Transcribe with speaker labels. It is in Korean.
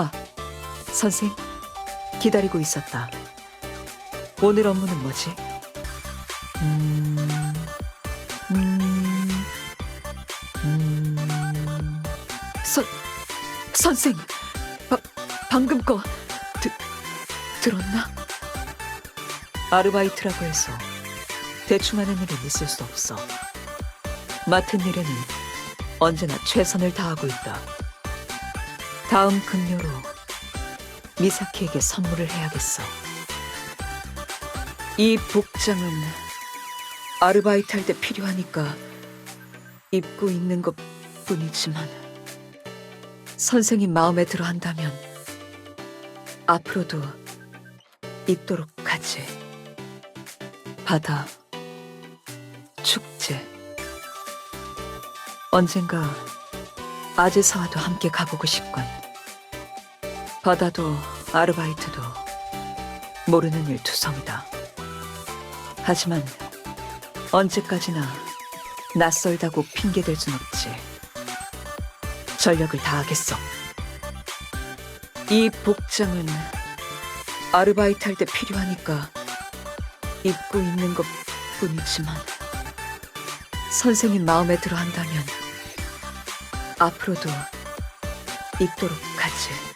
Speaker 1: 아, 선생, 기다리고 있었다. 오늘 업무는 뭐지? 음, 음, 음. 선, 선생, 바, 방금 거 드, 들었나? 아르바이트라고 해서 대충 하는 일은 있을 수 없어. 맡은 일에는 언제나 최선을 다하고 있다. 다음 금요로 미사키에게 선물을 해야겠어. 이 복장은 아르바이트 할 때 필요하니까 입고 있는 것 뿐이지만 선생님 마음에 들어 한다면 앞으로도 입도록 하지. 바다, 축제. 언젠가 아즈사와도 함께 가보고 싶군. 바다도 아르바이트도 모르는 일 투성이다. 하지만 언제까지나 낯설다고 핑계댈 순 없지. 전력을 다하겠어. 이 복장은 아르바이트 할 때 필요하니까 입고 있는 것 뿐이지만 선생님 마음에 들어 한다면 앞으로도 입도록 하지.